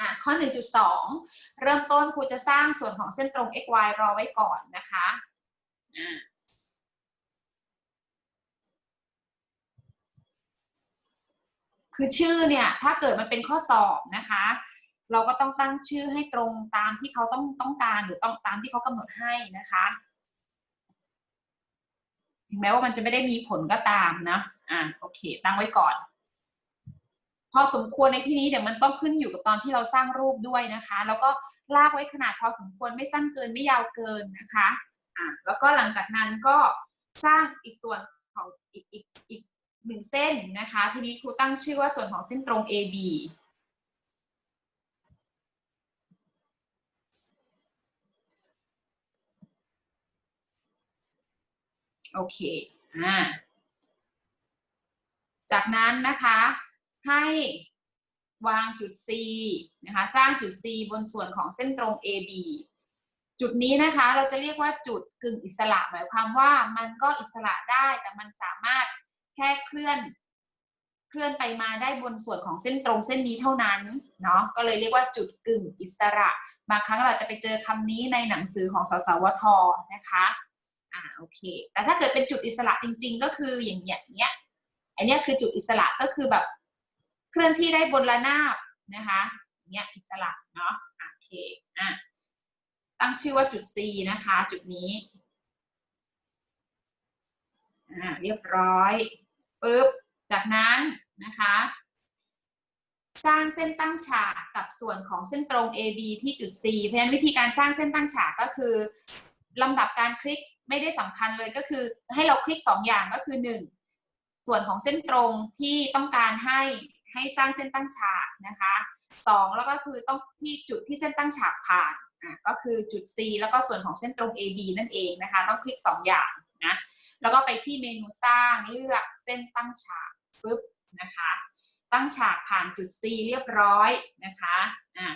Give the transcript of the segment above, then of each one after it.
อะข้อ 1.2 เริ่มต้นครูจะสร้างส่วนของเส้นตรง x y รอไว้ก่อนนะคะอ่าคือชื่อเนี่ยถ้าเกิดมันเป็นข้อสอบนะคะ เราก็ต้องตั้งชื่อให้ตรงตามที่เขาต้องต้องการหรือต้องตามที่เขากำหนดให้นะคะถึงแม้ว่ามันจะไม่ได้มีผลก็ตามนะอ่าโอเค ตั้งไว้ก่อน อสมควรในที่นี้เดี๋ยวมันต้องขึ้นอยู่กับตอนที่เราสร้างรูปด้วยนะคะ แล้วก็ลากไว้ขนาดพอสมควรไม่สั้นเกินไม่ยาวเกินนะคะอ่าแล้วก็หลังจากนั้นก็สร้างอีกส่วนของอีกอีกอีกหนึ่งเส้นนะคะ ทีนี้ครูตั้งชื่อว่าส่วนของเส้นตรง AB โอเค อ่า จากนั้นนะคะ ให้วางจุด C นะคะ สร้างจุด C บนส่วนของเส้นตรง AB จุดนี้นะคะเราจะเรียกว่าจุดกึ่งอิสระ หมายความว่ามันก็อิสระได้แต่มันสามารถแค่เคลื่อน เคลื่อนไปมาได้บนส่วนของเส้นตรงเส้นนี้เท่านั้นเนาะก็เลยเรียกว่าจุดกึ่งอิสระ บางครั้งเราจะไปเจอคำนี้ในหนังสือของสสวทนะคะอ่าโอเค แต่ถ้าเกิดเป็นจุดอิสระจริง ๆ ก็คืออย่างเงี้ยเนี้ยอันเนี้ยคือจุดอิสระก็คือแบบ เคลื่อนที่ได้บนระนาบนะคะเนี้ยอิสระเนาะโอเคอะตั้งชื่อว่าจุด C นะคะ จุดนี้อ่าเรียบร้อยปุ๊บจากนั้นนะคะ สร้างเส้นตั้งฉากกับส่วนของเส้นตรง AB ที่จุด C เพราะฉะนั้นวิธีการสร้างเส้นตั้งฉากก็คือลำดับการคลิกไม่ได้สำคัญเลยก็คือให้เราคลิกสองอย่างก็คือหนึ่งส่วนของเส้นตรงที่ต้องการให้ ให้สร้างเส้นตั้งฉากนะคะสองแล้วก็คือต้องที่จุดที่เส้นตั้งฉากผ่านอะก็คือจุด C แล้วก็ส่วนของเส้นตรง AB นั่นเองนะคะ ต้องคลิกสองอย่างนะแล้วก็ไปที่เมนูสร้างเลือกเส้นตั้งฉากปุ๊บนะคะ ตั้งฉากผ่านจุด C เรียบร้อยนะคะอะ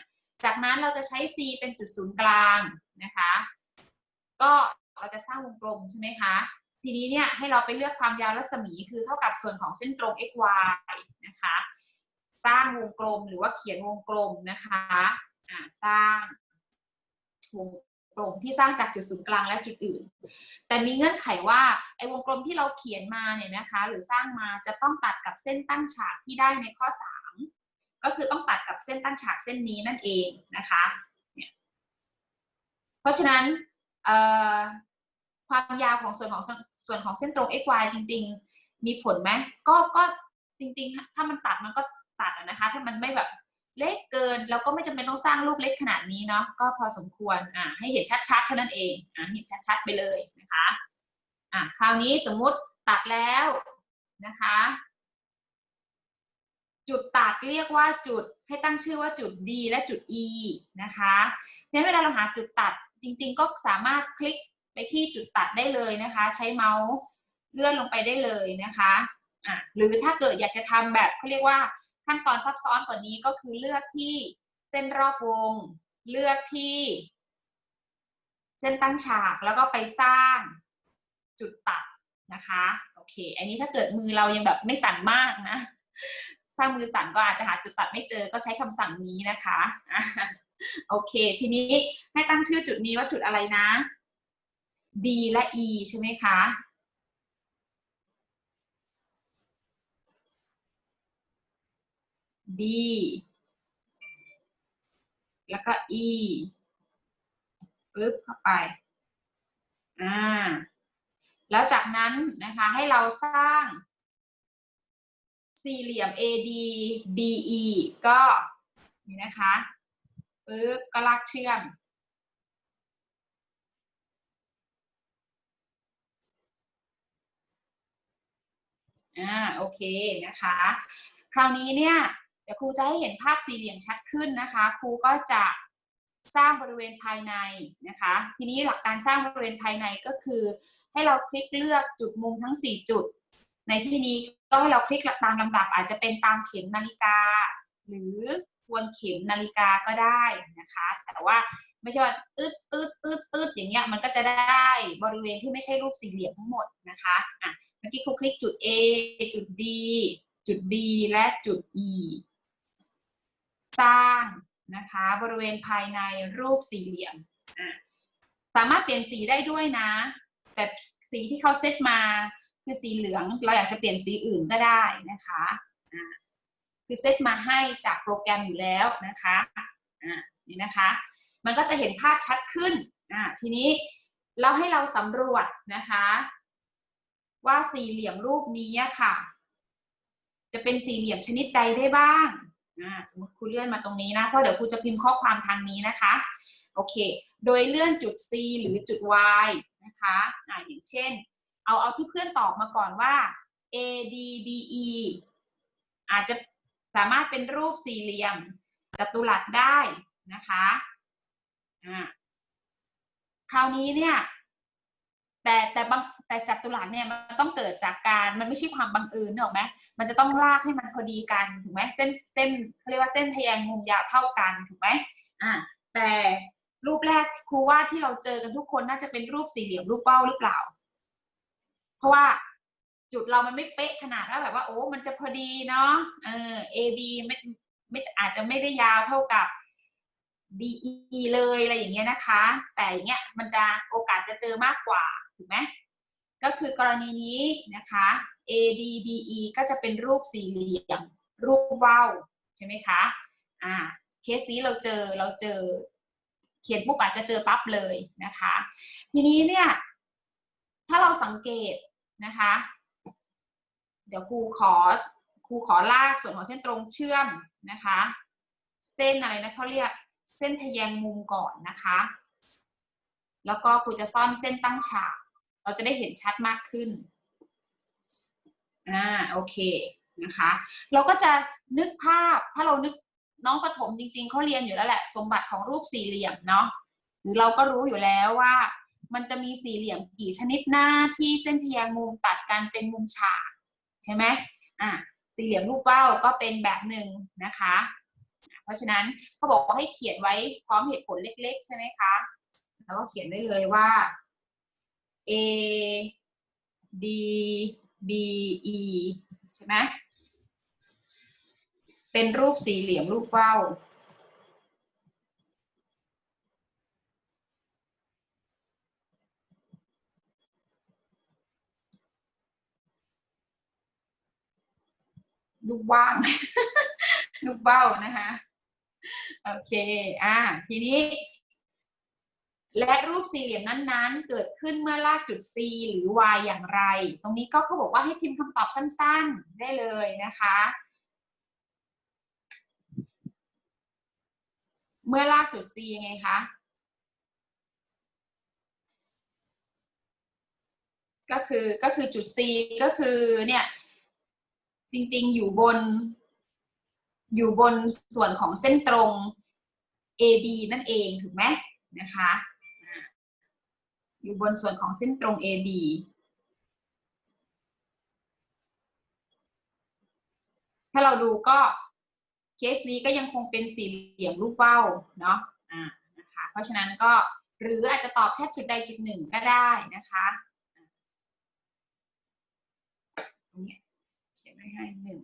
จากนั้นเราจะใช้ C เป็นจุดศูนย์กลางนะคะ ก็เราจะสร้างวงกลมใช่ไหมคะทีนี้เนี่ยให้เราไปเลือกความยาวรัศมีคือเท่ากับส่วนของเส้นตรง x y นะคะ สร้างวงกลมหรือว่าเขียนวงกลมนะคะอ่าสร้างวงกลมที่สร้างจากจุดศูนย์กลางและจุดอื่น แต่มีเงื่อนไขว่าไอ้วงกลมที่เราเขียนมาเนี่ยนะคะ หรือสร้างมาจะต้องตัดกับเส้นตั้งฉากที่ได้ในข้อ 3 ก็คือต้องตัดกับเส้นตั้งฉากเส้นนี้นั่นเองนะคะเนี่ยเพราะฉะนั้นความยาวของส่วนของส่วนของเส้นตรง x y จริง ๆ มีผลไหมก็ก็จริงๆ ถ้ามันตัดมันก็ ตัดนะคะ ถ้ามันไม่แบบเล็กเกินเราก็ไม่จำเป็นต้องสร้างรูปเล็กขนาดนี้เนาะก็พอสมควรอ่าให้เห็นชัดๆแค่นั้นเองอ่าเห็นชัดๆไปเลยนะคะอ่าคราวนี้สมมุติตัดแล้วนะคะ จุดตัดเรียกว่าจุดให้ตั้งชื่อว่าจุด D และจุด E นะคะเนี่ยเวลาเราหาจุดตัดจริง ๆ ก็สามารถคลิกไปที่จุดตัดได้เลยนะคะ ใช้เมาส์เลื่อนลงไปได้เลยนะคะอะหรือถ้าเกิดอยากจะทำแบบเขาเรียกว่า ขั้นตอนซับซ้อนกว่านี้ก็คือเลือกที่เส้นรอบวง เลือกที่ เส้นตั้งฉากแล้วก็ไปสร้างจุดตัดนะคะโอเค อันนี้ถ้าเกิดมือเรายังแบบไม่สั่นมากนะถ้ามือสั่นก็อาจจะหาจุดตัดไม่เจอก็ใช้คำสั่งนี้นะคะโอเค ทีนี้ให้ตั้งชื่อจุดนี้ว่าจุดอะไรนะ D และ E ใช่ไหมคะ D แล้วก็ E ปึ๊บเข้าไป อ่า แล้วจากนั้นนะคะให้เราสร้าง สี่เหลี่ยม AD BE ก็นี่นะคะปึ๊บก็ลากเชื่อม อ่า โอเคนะคะ คราวนี้เนี่ย ดี๋ยวครูจะให้เห็นภาพสี่เหลี่ยมชัดขึ้นนะคะ ครูก็จะสร้างบริเวณภายในนะคะ ทีนี้หลักการสร้างบริเวณภายในก็คือ ให้เราคลิกเลือกจุดมุมทั้ง 4 จุด ในที่นี้ก็ให้เราคลิกตามลำดับอาจจะเป็นตามเข็มนาฬิกา หรือทวนเข็มนาฬิกาก็ได้นะคะ แต่ว่าไม่ใช่ว่าตืดตืดตืดตืดอย่างเงี้ยมันก็จะได้บริเวณที่ไม่ใช่รูปสี่เหลี่ยมทั้งหมดนะคะอะเมื่อกี้ครูคลิกจุด A จุด D จุด B และจุด E สร้างนะคะบริเวณภายในรูปสี่เหลี่ยม สามารถเปลี่ยนสีได้ด้วยนะ แต่สีที่เขาเซตมาคือสีเหลืองเราอยากจะเปลี่ยนสีอื่นก็ได้นะคะะคือเซตมาให้จากโปรแกรมอยู่แล้วนะคะะนี่นะคะ มันก็จะเห็นภาพชัดขึ้นทีนี้เราให้เราสำรวจนะคะ ว่าสี่เหลี่ยมรูปนี้ค่ะ จะเป็นสี่เหลี่ยมชนิดใดได้บ้าง สมมติครูเลื่อนมาตรงนี้นะ เพราะเดี๋ยวครูจะพิมพ์ข้อความทางนี้นะคะ โอเค โดยเลื่อนจุด C หรือจุด Y นะคะอ่าอย่างเช่น เอาเอาที่เพื่อนตอบมาก่อนว่า A D B E อาจจะสามารถเป็นรูปสี่เหลี่ยมจัตุรัสได้นะคะอ่าคราวนี้เนี่ย แต่แต่บาง แต่จัตุรัสเนี่ยมันต้องเกิดจากการมันไม่ใช่ความบังเอิญเนอะไหมมันจะต้องลากให้มันพอดีกันถูกไหมเส้นเส้นเขาเรียกว่าเส้นทะแยงมุมยาวเท่ากันถูกไหมอ่าแต่รูปแรกครูว่าที่เราเจอกันทุกคนน่าจะเป็นรูปสี่เหลี่ยมรูปเป้าหรือเปล่า เพราะว่าจุดเรามันไม่เป๊ะขนาดว่าแบบว่า โอ้ มันจะพอดีเนาะเออ A B ไม่ไม่อาจจะไม่ได้ยาวเท่ากับ B E เลยอะไรอย่างเงี้ยนะคะ แต่อย่างเงี้ยมันจะโอกาสจะเจอมากกว่าถูกไหม ก็คือกรณีนี้นะคะ A D B E ก็จะเป็นรูปสี่เหลี่ยม รูปว่าวใช่ไหมคะอ่าเคสนี้เราเจอเราเจอ เขียนปุ๊บอาจจะเจอปั๊บเลยนะคะ ทีนี้เนี่ย ถ้าเราสังเกตนะคะ เดี๋ยวครูขอครูขอลากส่วนของเส้นตรงเชื่อมนะคะ เส้นอะไรนะเขาเรียกเส้นทะแยงมุมก่อนนะคะ แล้วก็ครูจะซ่อนเส้นตั้งฉาก เราจะได้เห็นชัดมากขึ้น อ่า โอเค นะคะ เราก็จะนึกภาพ ถ้าเรานึกน้องประถมจริง ๆ เขาเรียนอยู่แล้วแหละ สมบัติของรูปสี่เหลี่ยมเนาะ หรือเราก็รู้อยู่แล้วว่า มันจะมีสี่เหลี่ยมกี่ชนิดหน้าที่เส้นทะแยงมุมตัดกันเป็นมุมฉากใช่ไหมอ่าสี่เหลี่ยมรูปเป้าก็เป็นแบบหนึ่งนะคะ เพราะฉะนั้นเขาบอกว่าให้เขียนไว้พร้อมเหตุผลเล็ก ๆ ใช่ไหมคะ แล้วก็เขียนได้เลยว่า A D B E ใช่ไหมเป็นรูปสี่เหลี่ยมรูปว่าวรูปว่างรูปเบ้านะคะ โอเค อ่า ทีนี้ และรูปสี่เหลี่ยมนั้นๆ เกิดขึ้นเมื่อลากจุด C หรือ Y อย่างไร ตรงนี้ก็เขาบอกว่าให้พิมพ์คำตอบสั้นๆ ได้เลยนะคะ เมื่อลากจุด C ยังไงคะ ก็คือก็คือจุด C ก็คือเนี่ยจริงๆ อยู่บน อยู่บนส่วนของเส้นตรง AB นั่นเองถูกไหมนะคะ อยู่บนส่วนของเส้นตรง AB ถ้าเราดูก็เคสนี้ก็ยังคงเป็นสี่เหลี่ยมรูปว่าวเนาะอ่านะคะเพราะฉะนั้นก็หรืออาจจะตอบแค่จุดใดจุดหนึ่งก็ได้นะคะตรงเนี้เขียนไว้ให้หนึ่ง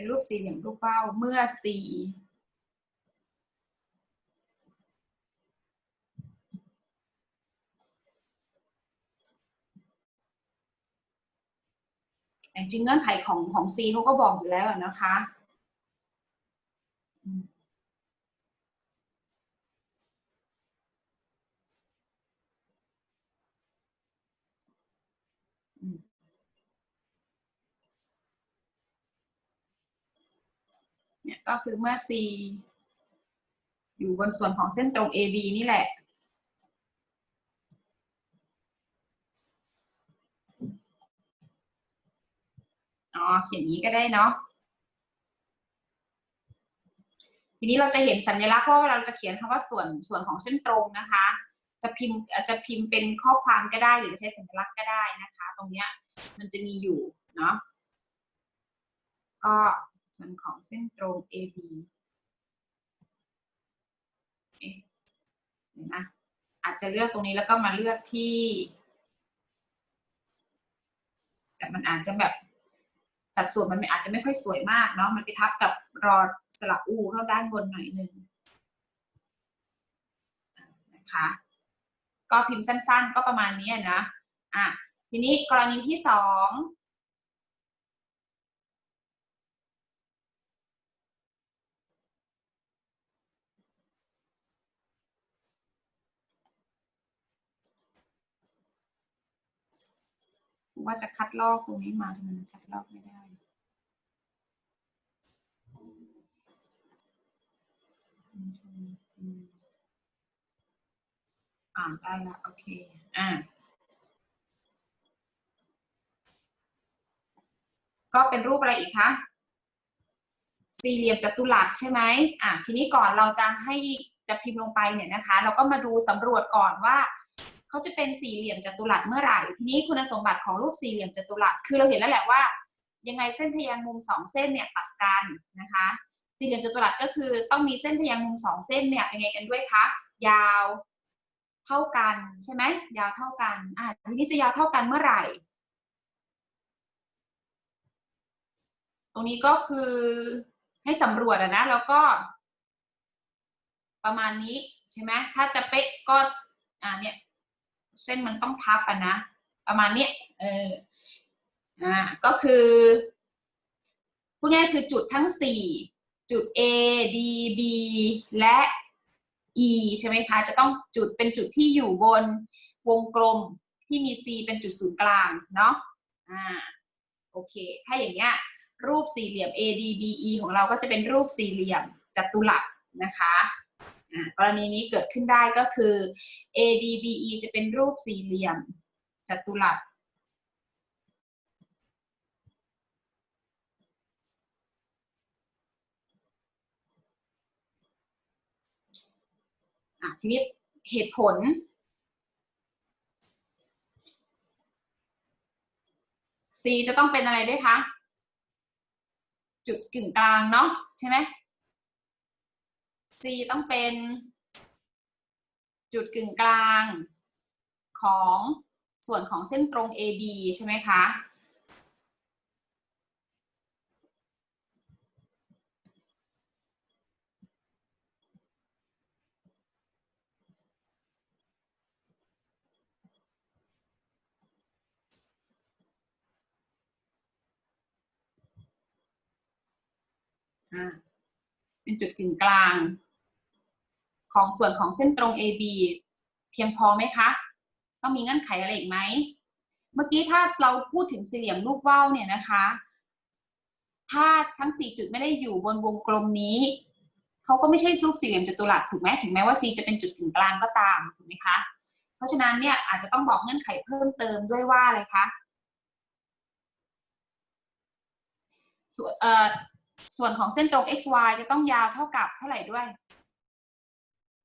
เป็นรูปสี่เหลี่ยมรูปเป้าเมื่อสี่จริงเงื่อนไขของของ C เขาก็บอกอยู่แล้วนะคะ เนี่ยก็คือเมื่อ C อยู่บนส่วนของเส้นตรง AB นี่แหละ อ๋อ เขียนอย่างนี้ก็ได้เนาะ ทีนี้เราจะเห็นสัญลักษณ์เพราะว่าเราจะเขียนคำว่าส่วนส่วนของเส้นตรงนะคะ จะพิมพ์จจะพิมพ์เป็นข้อความก็ได้หรือใช้สัญลักษณ์ก็ได้นะคะ ตรงเนี้ยมันจะมีอยู่เนาะ ก็ ส่วนของเส้นตรง AB เอ๊ะเดี๋ยวนะอาจจะเลือกตรงนี้แล้วก็มาเลือกที่ แต่มันอาจจะแบบสัดส่วนมันอาจจะไม่ค่อยสวยมากเนาะมันไปทับกับรอสลับอูเข้าด้านบนหน่อยหนึ่งนะคะก็พิมพ์สั้นๆ ก็ประมาณนี้นะอะทีนี้กรณีที่สอง ว่าจะคัดลอกตรงนี้มามันคัดลอกไม่ได้ อ่าได้ละโอเค อ่าก็เป็นรูปอะไรอีกคะ สี่เหลี่ยมจัตุรัสใช่ไหมอะทีนี้ก่อนเราจะให้จะพิมพ์ลงไปเนี่ยนะคะ เราก็มาดูสำรวจก่อนว่า เขาจะเป็นสี่เหลี่ยมจัตุรัสเมื่อไหร่ทีนี้คุณสมบัติของรูปสี่เหลี่ยมจัตุรัสคือเราเห็นแล้วแหละว่า ยังไงเส้นทะแยงมุมสองเส้นเนี่ยตัดกันนะคะ สี่เหลี่ยมจัตุรัสก็คือต้องมีเส้นทะแยงมุมสองเส้นเนี่ยเป็นไงกันด้วยคะยาวเท่ากันใช่ไหมยาวเท่ากันอ่าทีนี้จะยาวเท่ากันเมื่อไหร่ ตรงนี้ก็คือให้สำรวจอะนะแล้วก็ ประมาณนี้ใช่ไหมถ้าจะเป๊ะก็อ่าเนี่ย เส้นมันต้องพับอะนะ ประมาณเนี้ยเอออ่าก็คือพูดง่ายๆคือจุดทั้งสี่จุด A D B และ E ใช่ไหมคะ จะต้องจุดเป็นจุดที่อยู่บนวงกลมที่มี C เป็นจุดศูนย์กลางเนาะอ่าโอเค ถ้าอย่างเงี้ยรูปสี่เหลี่ยม ADBE ของเราก็จะเป็นรูปสี่เหลี่ยมจัตุรัสนะคะอ่า กรณีนี้เกิดขึ้นได้ก็คือ ADBE จะเป็นรูปสี่เหลี่ยมจัตุรัสทีนี้เหตุผล C จะต้องเป็นอะไรด้วยคะ จุดกึ่งกลางเนาะใช่ไหม C ต้องเป็นจุดกึ่งกลางของส่วนของเส้นตรง AB ใช่ไหมคะ เป็นจุดกึ่งกลาง ของส่วนของเส้นตรง AB เพียงพอไหมคะต้องมีเงื่อนไขอะไรอีกไหม เมื่อกี้ถ้าเราพูดถึงสี่เหลี่ยมรูปว่าวเนี่ยนะคะ ถ้าทั้งสี่จุดไม่ได้อยู่บนวงกลมนี้ เขาก็ไม่ใช่รูปสี่เหลี่ยมจัตุรัสถูกไหมถึงแม้ว่า C จะเป็นจุดกึ่งกลางก็ตามถูกไหมคะ เพราะฉะนั้นเนี่ยอาจจะต้องบอกเงื่อนไขเพิ่มเติมด้วยว่าอะไรคะส่วนเอ่อส่วนของเส้นตรง xy จะต้องยาวเท่ากับเท่าไหร่ด้วย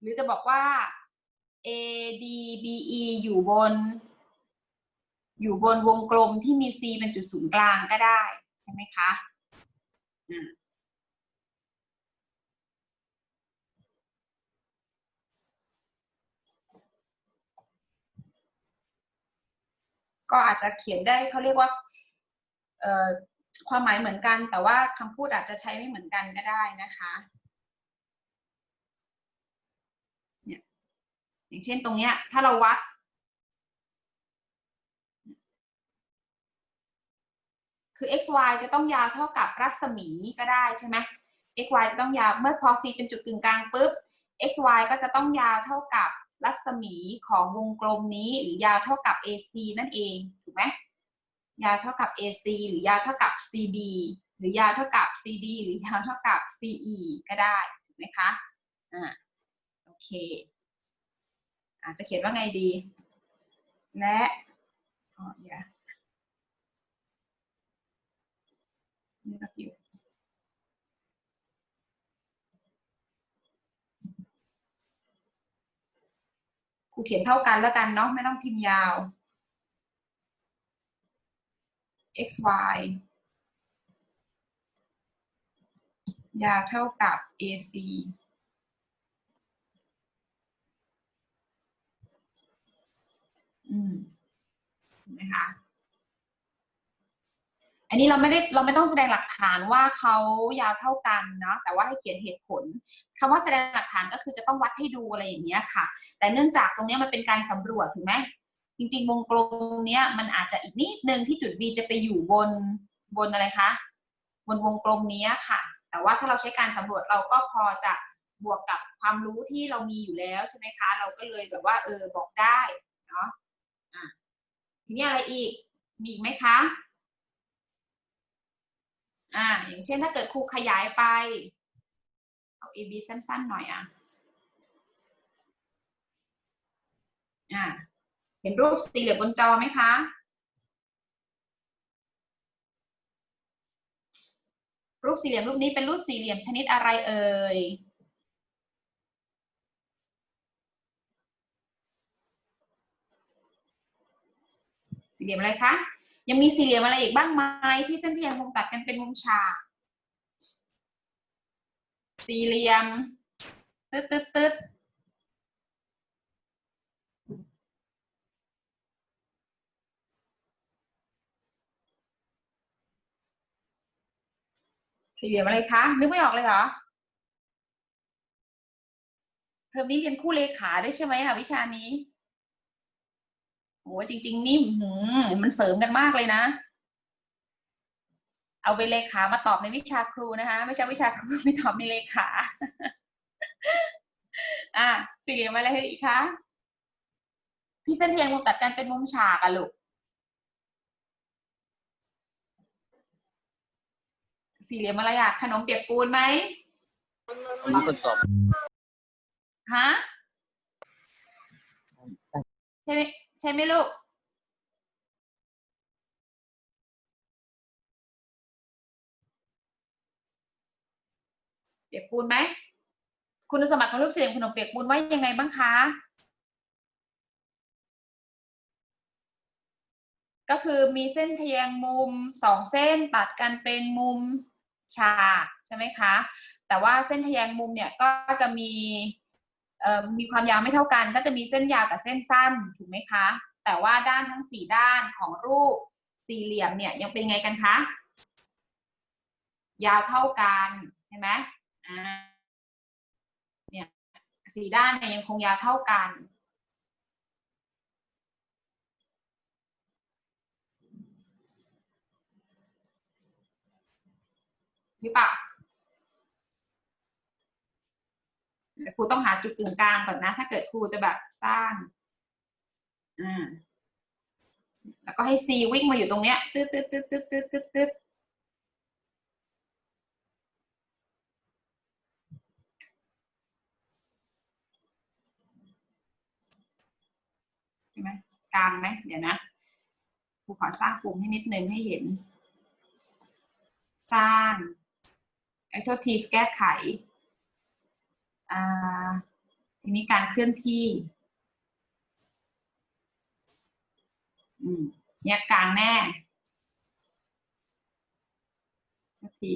รือจะบอกว่า ADBE อยู่บน อยู่บนวงกลมที่มี C เป็นจุดศูนย์กลางก็ได้ใช่ไหมคะอ่าก็อาจจะเขียนได้เขาเรียกว่าเอ่อความหมายเหมือนกัน แต่ว่าคำพูดอาจจะใช้ไม่เหมือนกันก็ได้นะคะ เนี่ย อย่างเช่นตรงเนี้ย ถ้าเราวัด คือ x y จะต้องยาวเท่ากับรัศมีก็ได้ใช่ไหม x y จะต้องยาวเมื่อพอ c เป็นจุดกึ่งกลางปุ๊บ x y ก็จะต้องยาวเท่ากับรัศมีของวงกลมนี้ หรือยาวเท่ากับ ac นั่นเองถูกไหมยาวเท่ากับ AC หรือยาวเท่ากับ CB หรือยาวเท่ากับ CD หรือยาวเท่ากับ CE ก็ได้ถูกไหมคะ อ่า โอเค อาจจะเขียนว่าไงดี และอ๋อเดี๋ยวนี่ก็อยู่ครูเขียนเท่ากันแล้วกันเนาะไม่ต้องพิมพ์ยาว x y ยาวเท่ากับ ac เห็นไหมคะอันนี้เราไม่ได้เราไม่ต้องแสดงหลักฐานว่าเขายาวเท่ากันเนาะแต่ว่าให้เขียนเหตุผลคำว่าแสดงหลักฐานก็คือจะต้องวัดให้ดูอะไรอย่างเงี้ยค่ะ แต่เนื่องจากตรงเนี้ยมันเป็นการสำรวจถูกไหมจริง ๆ วงกลมเนี้ยมันอาจจะอีกนิดนึงที่จุด B จะไปอยู่บนบนอะไรคะบนวงกลมเนี้ยค่ะ แต่ว่าถ้าเราใช้การสำรวจเราก็พอจะบวกกับความรู้ที่เรามีอยู่แล้วใช่ไหมคะ เราก็เลยแบบว่าเออบอกได้ ทีนี้อะไรอีก มีอีกไหมคะ อ่า อย่างเช่นถ้าเกิดครูขยายไป เอา A B สั้นๆหน่อยอะ อ่า เห็นรูปสี่เหลี่ยมบนจอไหมคะรูปสี่เหลี่ยมรูปนี้เป็นรูปสี่เหลี่ยมชนิดอะไรเอ่ย สี่เหลี่ยมอะไรคะ ยังมีสี่เหลี่ยมอะไรอีกบ้างไหมที่เส้นที่ยังมุมตัดกันเป็นมุมฉาก สี่เหลี่ยม ตึ๊ดตึ๊ดตึ๊ดสี่เหลี่ยมอะไรคะนึกไม่ออกเลยเหรอเทอมนี้เรียนคู่เลขาได้ใช่ไหมคะวิชานี้ โอ้ยจริง ๆ นี่หืมมันเสริมกันมากเลยนะ เอาไปเลขามาตอบในวิชาครูนะคะ ไม่ใช่วิชาครูไม่ตอบในเลขา อะสี่เหลี่ยมอะไรอีกคะพี่เส้นเทียงมุมตัดกันเป็นมุมฉากอะลูกสี่เหลี่ยมอะไรอะขนมเปียกปูนไหมมีคนตอบฮะใช่ไหมใช่ไหมลูกเปียกปูนไหม คุณสมบัติของรูปสี่เหลี่ยมขนมเปียกปูนว่ายังไงบ้างคะ ก็คือมีเส้นทะแยงมุมสองเส้นตัดกันเป็นมุมฉากใช่ไหมคะ แต่ว่าเส้นทะแยงมุมเนี่ยก็จะมี มีความยาวไม่เท่ากัน ก็จะมีเส้นยาวกับเส้นสั้นถูกไหมคะ แต่ว่าด้านทั้งสี่ด้านของรูปสี่เหลี่ยมเนี่ยยังเป็นไงกันคะ ยาวเท่ากันใช่ไหมอ่าเนี่ยสี่ด้านเนี่ยยังคงยาวเท่ากันหรือเปล่า แต่ครูต้องหาจุดกึ่งกลางก่อนนะ ถ้าเกิดครูจะแบบสร้างอ่าแล้วก็ให้ C วิ่งมาอยู่ตรงเนี้ยตึ๊ดตึ๊ดตึ๊ดตึ๊ดตึ๊ดตึ๊ดตึ๊ดใช่ไหมกลางไหมเดี๋ยวนะครูขอสร้างปุ่มให้นิดนึงให้เห็น สร้างไอ้โทษทีแก้ไข ทีนี้การเคลื่อนที่เนี่ยกลางแน่ที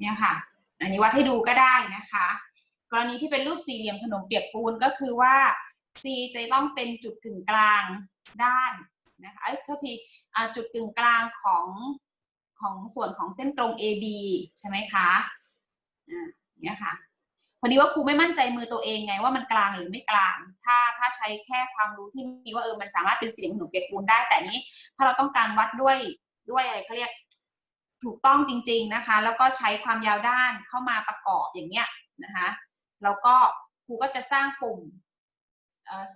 เนี่ยค่ะ อันนี้วัดให้ดูก็ได้นะคะ กรณีที่เป็นรูปสี่เหลี่ยมขนมเปียกปูนก็คือว่า C จะต้องเป็นจุดกึ่งกลางด้าน นะคะเอ้ยโทษทีอ่จุดกึ่งกลางของของส่วนของเส้นตรง AB ใช่ไหมคะอ่าเนี่ยค่ะพอดีว่าครูไม่มั่นใจมือตัวเองไงว่ามันกลางหรือไม่กลาง ถ้าถ้าใช้แค่ความรู้ที่มีว่าเออมันสามารถเป็นสี่เหลี่ยมขนมเปียกปูนได้ แต่นี้ถ้าเราต้องการวัดด้วยด้วยอะไรเขาเรียกถูกต้องจริง ๆนะคะ แล้วก็ใช้ความยาวด้านเข้ามาประกอบอย่างเงี้ยนะคะแล้วก็ครูก็จะสร้างปุ่ม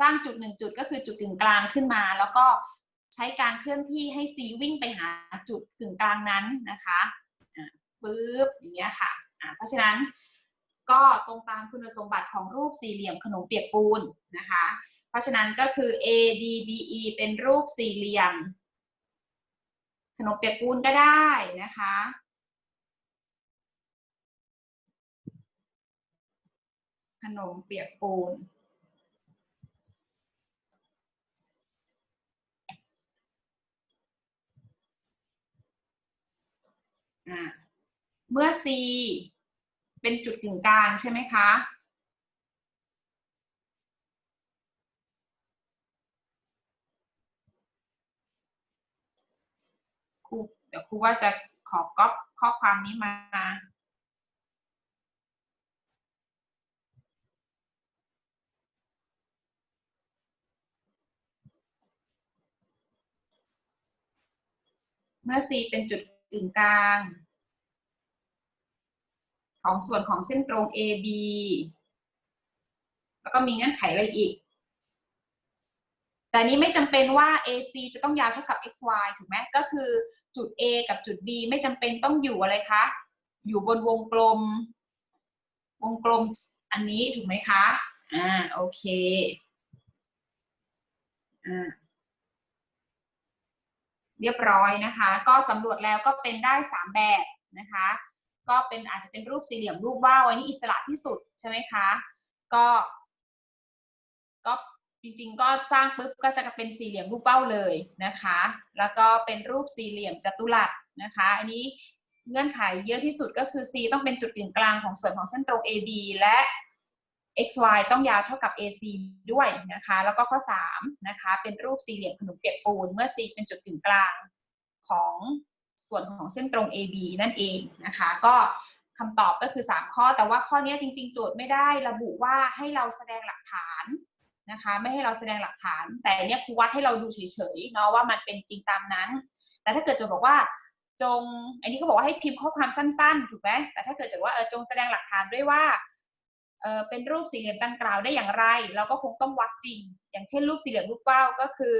สร้างจุดหนึ่งจุดก็คือจุดกึ่งกลางขึ้นมา แล้วก็ ช้การเคลื่อนที่ให้ C วิ่งไปหาจุดกึ่งกลางนั้นนะคะปึ๊บอย่างเงี้ยค่ะอ่าเพราะฉะนั้นก็ตรงตามคุณสมบัติของรูปสี่เหลี่ยมขนมเปียกปูนนะคะ เพราะฉะนั้นก็คือ A D B E เป็นรูปสี่เหลี่ยม ขนมเปียกปูนก็ได้นะคะขนมเปียกปูน เมื่อ C เป็นจุดกึ่งกลางใช่ไหมคะ ครูเดี๋ยวครูว่าจะขอก๊อปข้อความนี้มาเมื่อ C เป็นจุด กึ่งกลาง ของส่วนของเส้นตรง AB แล้วก็มีเงื่อนไขอะไรอีก แต่นนี้ไม่จำเป็นว่า AC จะต้องยาวเท่ากับ XY ถูกไหมก็คือจุด A กับจุด B ไม่จำเป็นต้องอยู่อะไรคะ อยู่บนวงกลม วงกลมอันนี้ถูกไหมคะ อ่า โอเค อ่า เรียบร้อยนะคะ ก็สำรวจแล้วก็เป็นได้สามแบบนะคะ ก็เป็นอาจจะเป็นรูปสี่เหลี่ยมรูปว่าวอันนี้อิสระที่สุดใช่ไหมคะ ก็ก็จริงๆก็สร้างปุ๊บก็จะเป็นสี่เหลี่ยมรูปเป้าเลยนะคะ แล้วก็เป็นรูปสี่เหลี่ยมจัตุรัสนะคะ อันนี้เงื่อนไขเยอะที่สุดก็คือ C ต้องเป็นจุดกึ่งกลางของส่วนของเส้นตรง AB และ xy ต้องยาวเท่ากับ ac ด้วยนะคะ แล้วก็ข้อ3นะคะเป็นรูปสี่เหลี่ยมขนมเปียกปูน เมื่อ c เป็นจุดกึ่งกลางของส่วนของเส้นตรง ab นั่นเองนะคะ ก็คำตอบก็คือ 3 ข้อ แต่ว่าข้อนี้จริง ๆ โจทย์ไม่ได้ระบุว่าให้เราแสดงหลักฐานนะคะ ไม่ให้เราแสดงหลักฐาน แต่เนี้ยครูวัดให้เราดูเฉยๆเนาะว่ามันเป็นจริงตามนั้น แต่ถ้าเกิดโจทย์บอกว่าจง อันนี้ก็บอกว่าให้พิมพ์ข้อความสั้นๆ ถูกไหมแต่ถ้าเกิดโจทย์ว่าเออจงแสดงหลักฐานด้วยว่า เออเป็นรูปสี่เหลี่ยมดังกล่าวได้อย่างไร เราก็คงต้องวัดจริง อย่างเช่น รูปสี่เหลี่ยมรูปเป้าก็คือ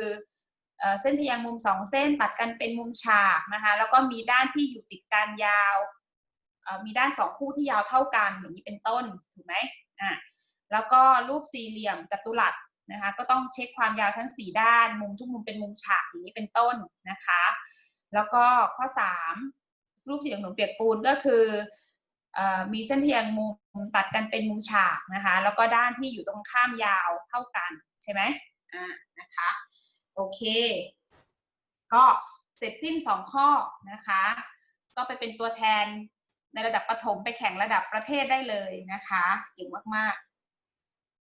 เส้นทะแยงมุมสองเส้นตัดกันเป็นมุมฉากนะคะแล้วก็มีด้านที่อยู่ติดกันยาว มีด้านสองคู่ที่ยาวเท่ากันอย่างนี้เป็นต้นถูกไหมอะแล้วก็รูปสี่เหลี่ยมจัตุรัสนะคะก็ต้องเช็คความยาวทั้งสี่ด้าน มุมทุกมุมเป็นมุมฉากอย่างนี้เป็นต้นนะคะ แล้วก็ข้อสามรูปสี่เหลี่ยมขนมเปียกปูนก็คืออมีเส้นทียงมุม ตัดกันเป็นมุมฉากนะคะ แล้วก็ด้านที่อยู่ตรงข้ามยาวเท่ากันใช่ไหมอ่านะคะโอเค ก็เสร็จสิ้นสองข้อนะคะ ก็ไปเป็นตัวแทนในระดับประถมไปแข่งระดับประเทศได้เลยนะคะเก่งมาก ๆ